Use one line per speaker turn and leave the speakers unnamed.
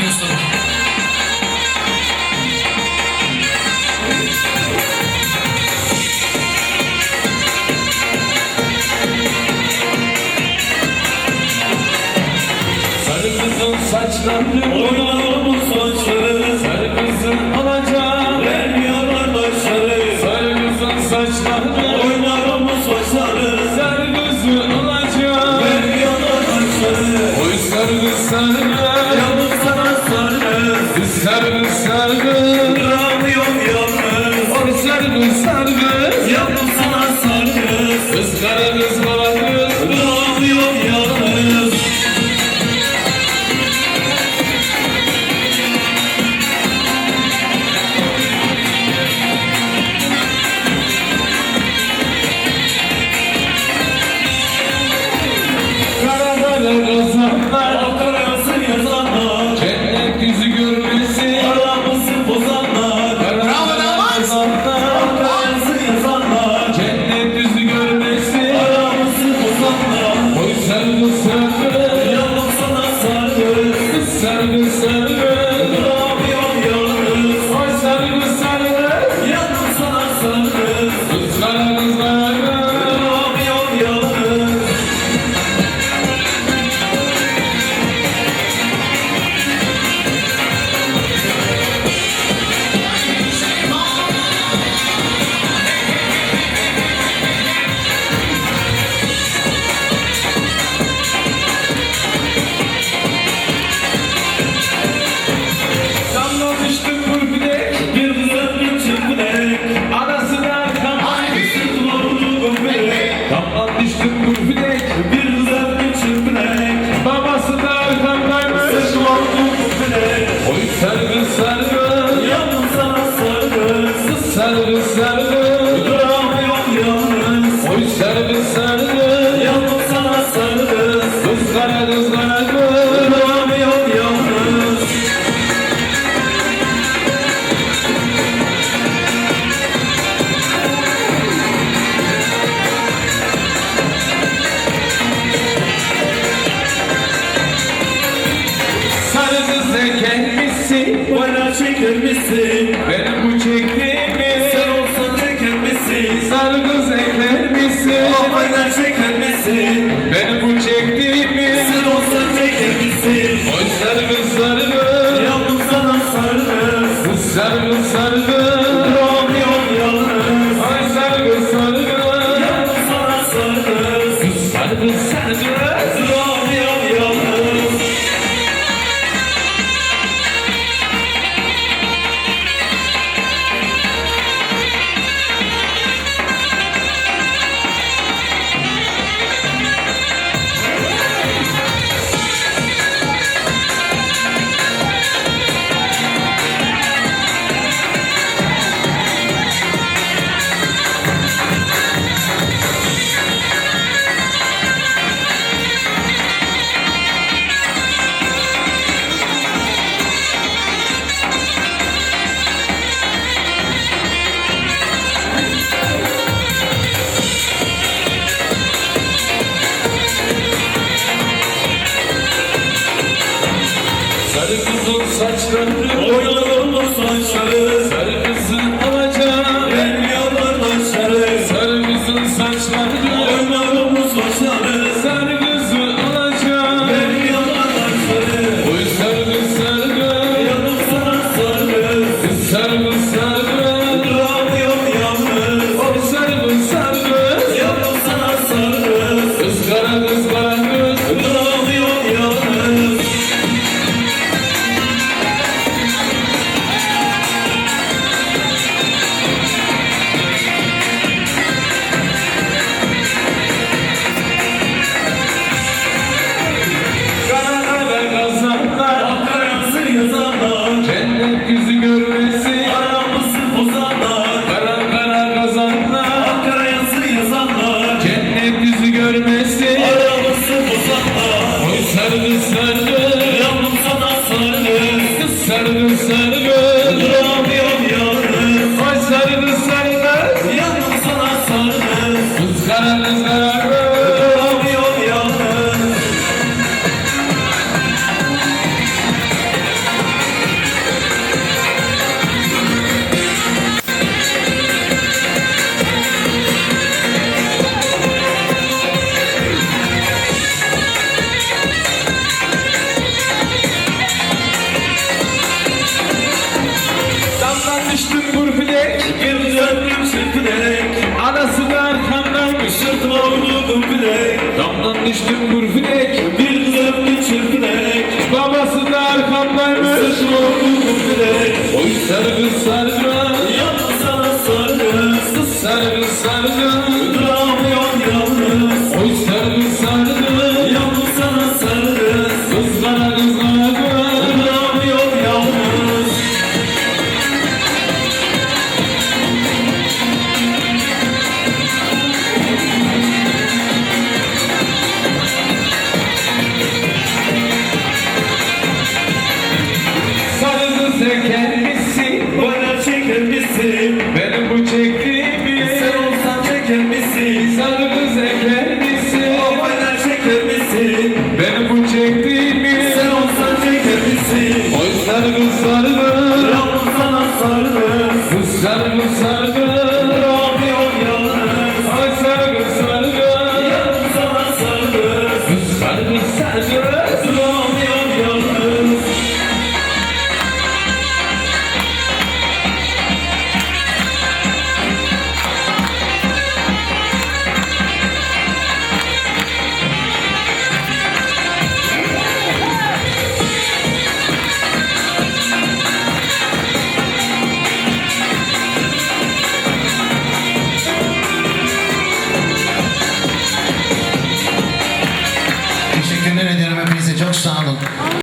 yapıyorsun?
Sarı kızın saçları Oynalı saçları? Sarı kızın alacağı Vermiyorlar başları. Sarı kızın saçları Oynalı saçları. Sarı kızın alacağı Vermiyorlar başları. Oy sarı kızın sarı sarı. Duramıyorum yalnız. Sarı sarı. bilir? Benim bu çektiğimi sen olsan tükenmişsin. Sarı Sarı kızın saçları, oynadım bu saçları düştüm bilek Anasını arkamdan ışırtma vurdum bilek Damdan düştüm gürfilek Bir kız öptü çırpilek Babası da arkamdan ışırtma vurdum bilek Oy sarı kız sarı Let's go.